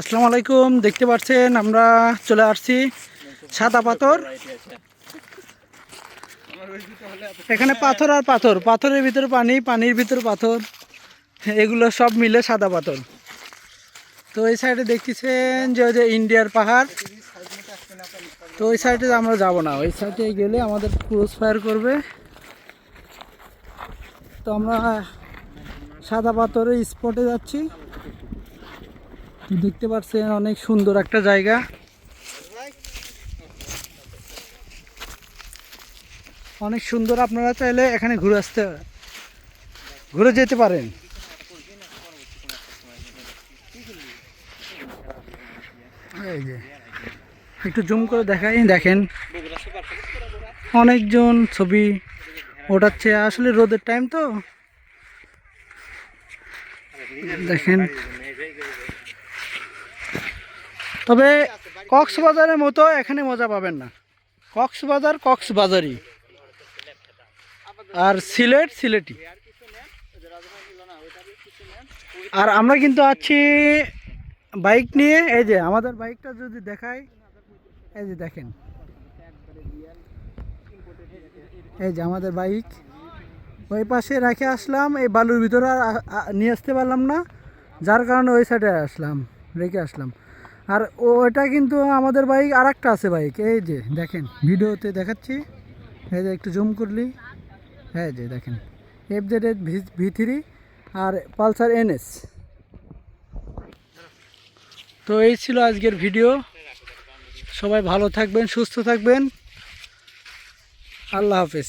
আসসালামু আলাইকুম, দেখতে পাচ্ছেন আমরা চলে আসছি সাদা পাথর। এখানে পাথর আর পাথর, পাথরের ভিতর পানি, পানির ভিতর পাথর, এগুলো সব মিলে সাদা পাথর। তো এই সাইডে দেখতেছেন যে ওই যে ইন্ডিয়ার পাহাড়, তো ওই সাইডে আমরা যাব না, ওই সাইডে গেলে আমাদের ক্রস ফায়ার করবে। তো আমরা সাদা পাথরের স্পটে যাচ্ছি। দেখতে পাচ্ছেন অনেক সুন্দর একটা জায়গা। অনেক সুন্দর আপনারা চাইলে এখানে ঘুরে আসতে, ঘুরে যেতে পারেন। এই যে, একটু জুম করে দেখাই, দেখেন। অনেকজন ছবি ওঠাচ্ছে, আসলে রোদের টাইম তো। দেখেন তবে কক্সবাজারের মতো এখানে মজা পাবেন না। কক্সবাজার কক্সবাজারই। আর সিলেট সিলেটি। আর আমরা কিন্তু আছি বাইক নিয়ে। এই যে আমাদের বাইকটা যদি দেখাই, এই যে দেখেন। এই যে আমাদের বাইক। ওই পাশে রেখে আসলাম, এই বালুর ভিতরে আর নিয়ে আসতে পারলাম না। যার কারণে ওই সাইডে আসলাম, রেখে আসলাম। আর ওটা কিন্তু আমাদের বাইক আর একটা আছে বাইক, এই যে দেখেন, ভিডিওতে দেখাচ্ছি। এই যে একটু জুম করলি হ্যাঁ যে দেখেন এফ জেড এর ভি থ্রি আর পালসার এনএস তো এই ছিল আজকের ভিডিও। সবাই ভালো থাকবেন, সুস্থ থাকবেন। আল্লাহ হাফেজ।